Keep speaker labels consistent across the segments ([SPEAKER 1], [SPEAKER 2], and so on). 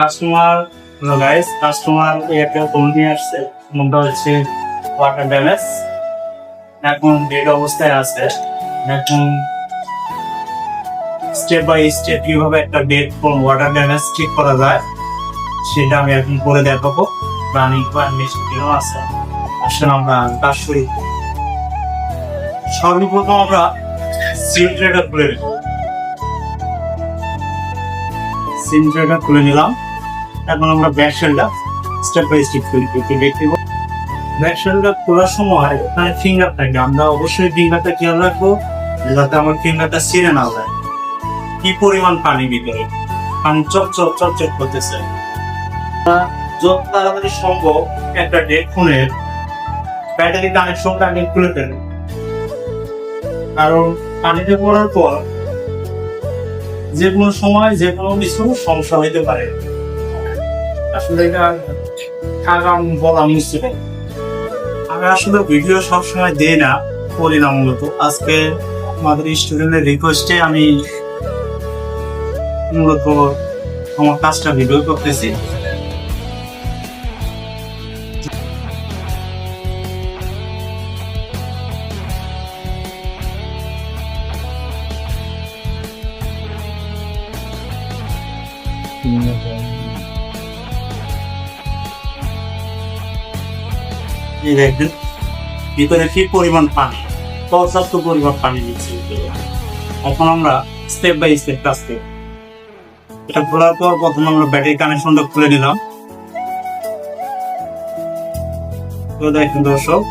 [SPEAKER 1] Customer guys customer একটা phone নিয়ে আসছে। ফোনটা হচ্ছে ওয়াটার ড্যামেজ এখন ডেড অবস্থায় আছে। এখন স্টেপ বাই স্টেপ কীভাবে একটা ডেড ফোন ওয়াটার ড্যামেজ ঠিক করা যায়, সেটা আমি এখন করে দেখাবো। রানিং মেশিনও আছে। আসলে আমরা কাজ করি সর্বপ্রথম আমরা সিল ট্রেডার খুলে নেব সিল ট্রেডার খুলে নিলাম। এখন আমরা ব্যাক শেলটা স্টেপ বাই স্টেপ একটু দেখতে ব্যাক শেলটা খোলার সময় এখানে ফিঙ্গার থাকে। আমরা অবশ্যই ফিঙ্গারটা খেয়াল রাখব, যাতে আমার ফিঙ্গারটা ছিঁড়ে না যায়। কি পরিমাণ পানি ভিতরে? পানি চপ চপ চপ চপ করতেছে। যত তাড়াতাড়ি সম্ভব একটা ডেড ফোনের ব্যাটারি কানেকশনটা আগে খুলে ফেলে। কারণ পানিতে পড়ার পর যে কোনো সময় যে কোনো কিছু সমস্যা হইতে পারে। আসলে এটা আগাম বলা মুশকিল। আমি আসলে ভিডিও সবসময় দেই না করি না মূলত। আজকে আমাদের স্টুডেন্টের রিকোয়েস্টে আমি মূলত আমার কাজটা ভিডিও করতেছি। এই দেখেন, ভিতরে কি পরিমাণ পানি? পর্যাপ্ত পরিমাণ পানি দিচ্ছে এখন আমরা স্টেপ বাই স্টেপ কাজ করব এটা খোলার পর প্রথমে আমরা ব্যাটারি কানেকশনটা খুলে নিলাম। তো দেখেন দর্শক,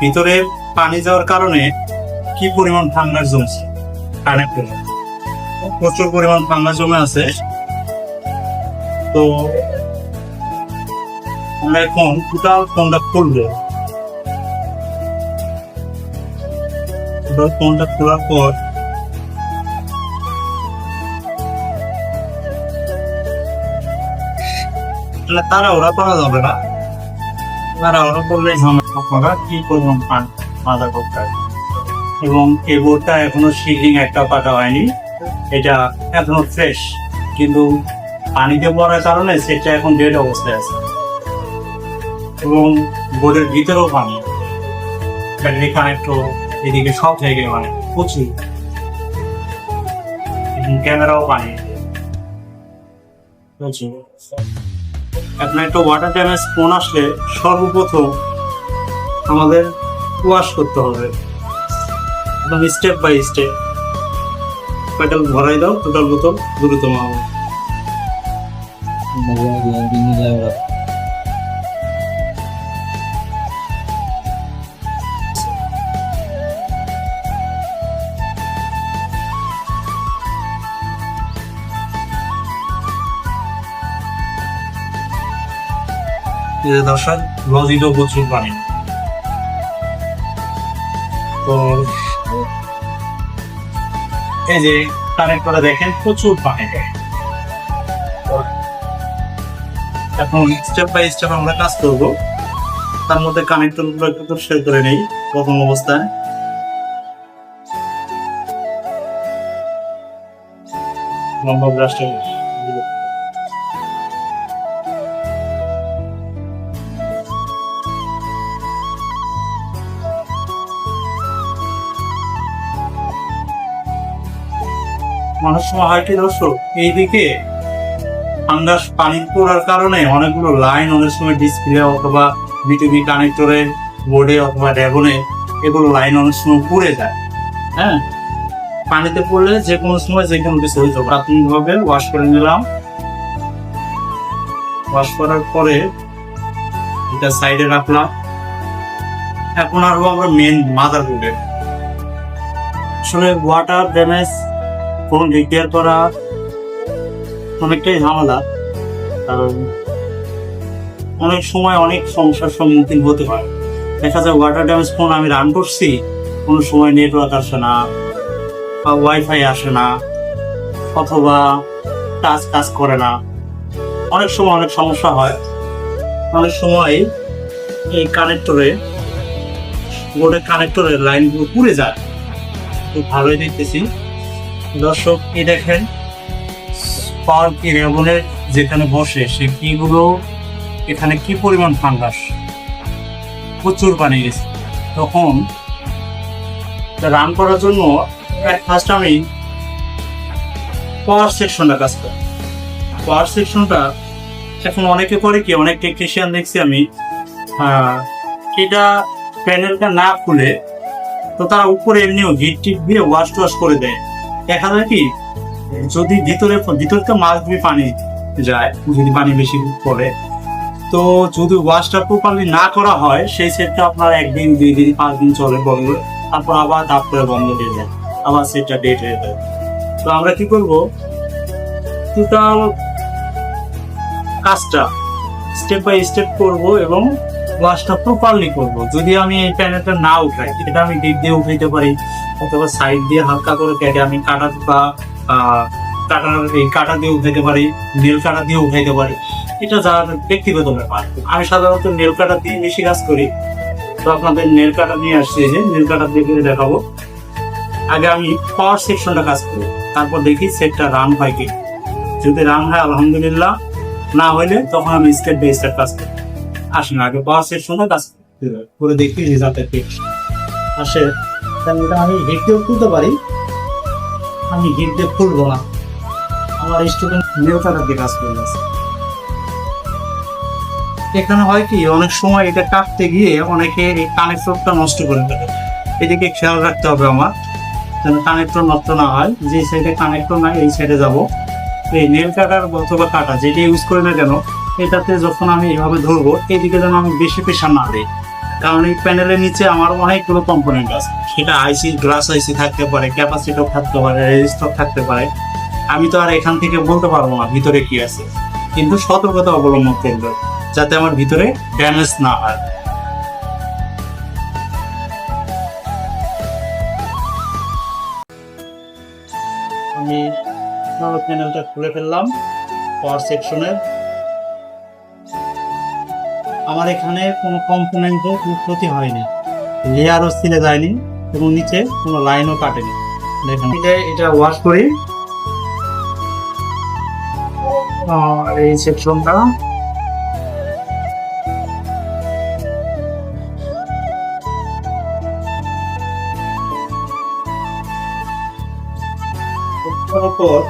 [SPEAKER 1] ভিতরে পানি যাওয়ার কারণে কি পরিমাণ ফাঙ্গাস জমছে? কানেক্ট প্রচুর পরিমাণ ফাঙ্গাস জমে আছে। তো আমরা এখন টোটাল ফোনটা খুলবো টোটাল ফোনটা খোলার পর তারা ওরা করা যাবে না। তারা ওরা করলে ঝামেলা করা কি পান মাথা করতে এবং এই বোর্ডটা এখনও শিলিং একটা পাতা হয়নি। এটা এখনও ফ্রেশ কিন্তু পানিতে পড়ার কারণে সেটা এখন ডেড অবস্থায় আছে। এবং বোর্ডের ভিতরেও পানি ব্যাটারি কানেক্টর এদিকে সব জায়গায় মানে প্রচুর। ক্যামেরাও পানি এখন একটা ওয়াটার ড্যামেজ ফোন আসলে সর্বপ্রথম আমাদের ওয়াশ করতে হবে। এবং স্টেপ বাই স্টেপ পেট্রোল ভরাই দাও টোটাল বোতল দ্রুত মাও দর্শক লজিটো প্রচুর পানি তো, এই যে কানেক্ট করে দেখেন, প্রচুর পানি এখন স্টেপ বাই স্টেপ আমরা কাজ করব। তার মধ্যে কানেক্টরগুলো একটু পরিষ্কার করে নেই, প্রথম অবস্থায়। লম্বা ব্রাশটা মানুষ সময় হয় কি দর্শক এইদিকে ফাঙ্গাস পানি পড়ার কারণে অনেকগুলো লাইন অনেক সময় ডিসপ্লে অথবা বিটিভি কানেক্টরে বোর্ডে অথবা ড্যাগনে এগুলো লাইন অনেক সময় পুড়ে যায়। হ্যাঁ? পানিতে পড়লে যে কোনো সময় যে কোনো কিছু হইতে পারে। প্রাথমিকভাবে ওয়াশ করে নিলাম। ওয়াশ করার পরে এটা সাইডে রাখলাম। এখন আরও আমরা মেন মাদার বোর্ডে আসলে ওয়াটার ড্যামেজ ফোন রিপেয়ার করা অনেকটাই ঝামেলা। কারণ অনেক সময় অনেক সমস্যার সম্মুখীন হতে হয়। দেখা যায় ওয়াটার ড্যামেজ ফোন আমি রান করছি, কোনো সময় নেটওয়ার্ক আসে না বা ওয়াইফাই আসে না অথবা টাচ কাজ করে না। অনেক সময় অনেক সমস্যা হয়। অনেক সময় এই কানেক্টরে বোর্ডের কানেক্টরের লাইনগুলো পুড়ে যায়। খুব ভালোই দেখতেছি। দর্শক, এই দেখেন পাওয়ার কি যেখানে বসে, সে কিগুলো, এখানে কি পরিমাণ ফাঙ্গাস? প্রচুর পানি গেছে। তখন রান করার জন্য ফার্স্ট আমি পাওয়ার সেকশনটা কাজ করি। পাওয়ার সেকশনটা এখন অনেকে করে কি, অনেক টেকনিশিয়ান দেখছি আমি এটা প্যানেলটা না খুলে তো তারা উপরে এমনিও হিট টিপ দিয়ে ওয়াশ টোয়াশ করে দেয়। দেখা যায় কি যদি ভিতরে ভিতরে মাছ দিয়ে পানি যায়, যদি পানি বেশি পড়ে, তো যদি ওয়াশটা প্রপারলি না করা হয়, সেই সেটটা আপনার একদিন, দুই দিন, পাঁচ দিন চলে বন্ধ, তারপর আবার তারপরে বন্ধ হয়ে যায়, আবার সেটটা ডেট হয়ে যায়। তো আমরা কি করব? টোটাল কাজটা স্টেপ বাই স্টেপ করব এবং ওয়াশটা প্রপারলি করব। যদি আমি এই প্যানেলটা না উঠাই, এটা আমি ডিপ দিয়ে উঠাইতে পারি, অথবা সাইড দিয়ে হালকা করে কেটে আমি কাটা বা কাটার এই কাটা দিয়ে উঠাইতে পারি নীল কাটা দিয়ে উঠাইতে পারি। এটা যার ব্যক্তিগত ব্যাপার। আমি সাধারণত নেল কাটা দিয়ে বেশি কাজ করি। তো আপনাদের নেল কাটা নিয়ে আসছি যে নেল কাটা দিয়ে দেখাবো। আগে আমি পাওয়ার সেকশনটা কাজ করি, তারপর দেখি সেটটা রান হয় কি যদি রান হয়, আলহামদুলিল্লাহ। না হইলে তখন আমি স্টেপ বাই স্টেপ কাজ করি। আসেন আগে পাওয়ার সেকশনে কাজ করে দেখি কি আসে। তাহলে আমি হিট দিয়েও তুলতে পারি, আমি হিট খুলবো না। আমার স্টুডেন্ট কাটা দিয়ে কাজ করে আছে এখানে হয় কি, অনেক সময় এটা কাটতে গিয়ে অনেকে এই কানেক্টরটা নষ্ট করে ফেলে। এদিকে খেয়াল রাখতে হবে আমার, যেন কানেক্টর নষ্ট না হয়। যে সাইডে কানেক্টর নাই, এই সাইডে যাব। এই নেল কাটার অথবা কাটা যেটা ইউজ করি না কেন এটাতে যখন আমি এইভাবে ধরবো এইদিকে যেন আমি বেশি প্রেশার না দিই। কারণ এই প্যানেলের নিচে আমার অনেকগুলো কম্পোনেন্ট আছে। সেটা আইসি গ্লাস আইসি থাকতে পারে ক্যাপাসিটর থাকতে পারে রেজিস্টার থাকতে পারে। আমি তো আর এখান থেকে বলতে পারব না ভিতরে কি আছে। কিন্তু সতর্কতা অবলম্বন করবে, যাতে আমার ভিতরে ড্যামেজ না হয়। আমি প্যানেলটা খুলে ফেললাম পাওয়ার সেকশনের আমার এখানে কোনো কম্পোনেন্টে কোনো ক্ষতি হয়নি। লেয়ারও ছিলে যায়নি এবং নিচে কোনো লাইনও কাটেনি। দেখুন এটা ওয়াশ করি। এই সেকশনটা পর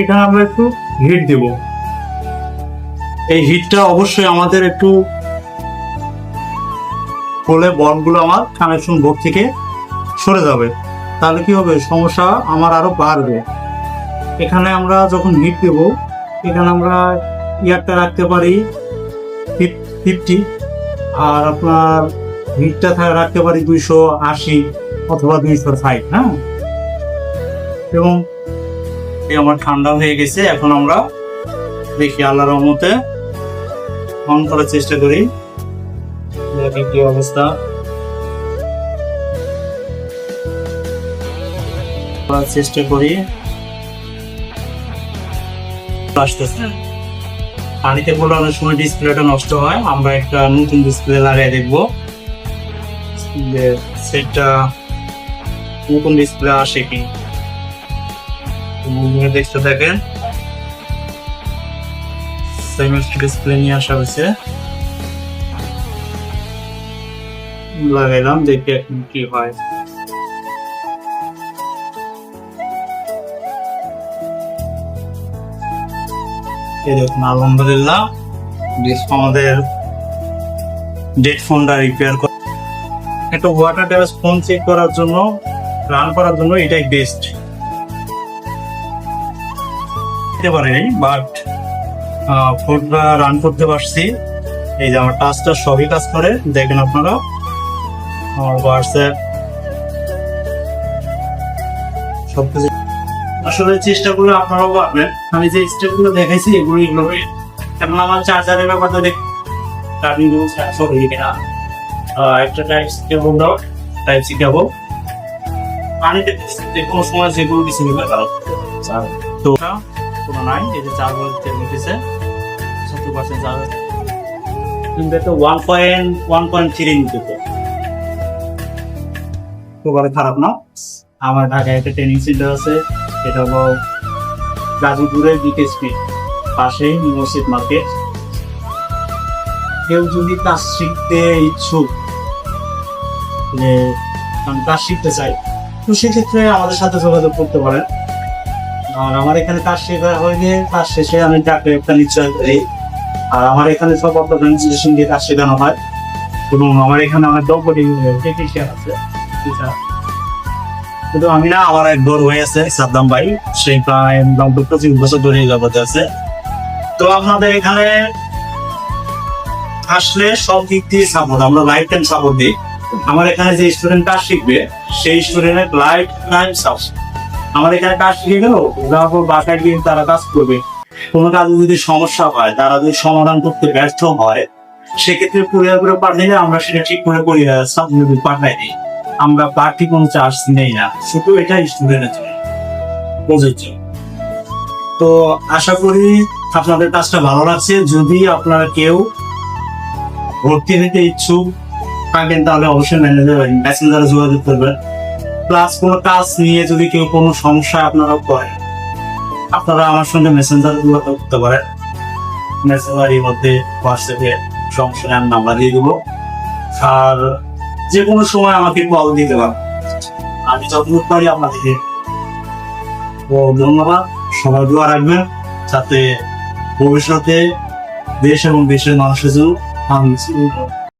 [SPEAKER 1] এখানে আমরা একটু হিট দেব। এই হিটটা অবশ্যই আমাদের একটু হলে বনগুলো আমার কানেকশন বোর্ড থেকে সরে যাবে। তাহলে কি হবে? সমস্যা আমার আরও বাড়বে। এখানে আমরা যখন হিট দেব, এখানে আমরা ইয়ারটা রাখতে পারি ফিফটি আর আপনার হিটটা রাখতে পারি দুইশো আশি অথবা দুইশো ষাট হ্যাঁ? এবং আমার ঠান্ডা হয়ে গেছে, এখন আমরা দেখি আল্লাহর রহমতে অন করার চেষ্টা করি। কি অবস্থা। করার চেষ্টা করি। আসতেছে। পানিতে পড়লে অনেক সময় ডিসপ্লেটা নষ্ট হয়। আমরা একটা নতুন ডিসপ্লে লাগিয়ে দেখব। যে সেটটা নতুন ডিসপ্লে আসে কি? দেখতে থাকেন সেমিস্টার ডিসপ্লে নিয়ে আসা হয়েছে লাগাইলাম দেখি এখন কি হয় দেখুন আলহামদুলিল্লাহ আমাদের ডেড ফোনটা রিপেয়ার করা একটা ওয়াটার ড্যামেজ ফোন চেক করার জন্য রান করার জন্য এটাই বেস্ট দিতে বাট ফোনটা রান করতে পারছি। এই যে আমার টাচটা সবই কাজ করে দেখেন আপনারা। আমার হোয়াটসঅ্যাপ সবকিছু আসলে চেষ্টা করলে আপনারাও পারবেন। আমি যে স্টেপগুলো দেখাইছি এগুলো এগুলো এখন আমার চার্জারের ব্যাপারটা দেখ চার্জিং আহ, একটা টাইপ সি কেবল দাও। টাইপ সি কেবল পানিতে কোনো সময় যেগুলো তো নাই এই যে চার্জার তেল খারাপ না? আমার ঢাকায় একটা ট্রেনিং সেন্টার আছে, এটা হলো গাজীপুরের পাশেই মসজিদ মার্কেট। কেউ যদি কাজ শিখতে ইচ্ছুক আমি কাজ শিখতে চাই। তো সেক্ষেত্রে আমাদের সাথে যোগাযোগ করতে পারেন। আর আমার এখানে কাজ শেখা হয়নি কাজ শেষে আমি চাকরি একটা নিশ্চয় করি। আর আমার এখানে সব অর্গানাইজেশন দিয়ে কাজ শেখানো হয়। এবং আমার এখানে অনেক দক্ষ টেকনিশিয়ান আছে। teacher। শুধু আমি না, আমার এক হয়ে আছে, সাদ্দাম ভাই। প্রায় পঁচিশ বছর ধরে জগতে আছে। তো আপনাদের এখানে আসলে সব দিক দিয়ে সাপোর্ট আমরা লাইফ টাইম সাপোর্ট দিই। আমার এখানে যে স্টুডেন্ট কাজ শিখবে, সেই স্টুডেন্টের লাইফ টাইম সাপোর্ট আমার এখানে কাজ শিখে গেল বাসায় গিয়ে তারা কাজ করবে। কোনো কাজে যদি সমস্যা হয়, তারা যদি সমাধান করতে ব্যর্থ হয়, সেক্ষেত্রে আমরা সেটা ঠিক করে পাঠাই দিই। আমরা বাড়তি কোনো চার্জ নেই না, শুধু এটা স্টুডেন্টের জন্য। প্রযোজ্য। তো আশা করি আপনাদের কাজটা ভালো লাগছে। যদি আপনারা কেউ ভর্তি নিতে ইচ্ছুক থাকেন, তাহলে অবশ্যই ম্যানেজার মেসেঞ্জারে যোগাযোগ করবেন। প্লাস কোনো কাজ নিয়ে যদি কেউ কোনো সমস্যা আপনারা করেন আপনারা আমার সঙ্গে মেসেঞ্জার যোগাযোগ করতে পারেন। মেসেঞ্জারের মধ্যে হোয়াটসঅ্যাপে সমস্যা আমি নাম্বার দিয়ে দেবো। আর যে কোনো সময় আমাকে কল দিতে পারেন। আমি যতদূর পারি আপনাদেরকে তো ধন্যবাদ। সবাই দোয়া রাখবেন যাতে ভবিষ্যতে দেশ এবং দেশের মানুষের জন্য আমি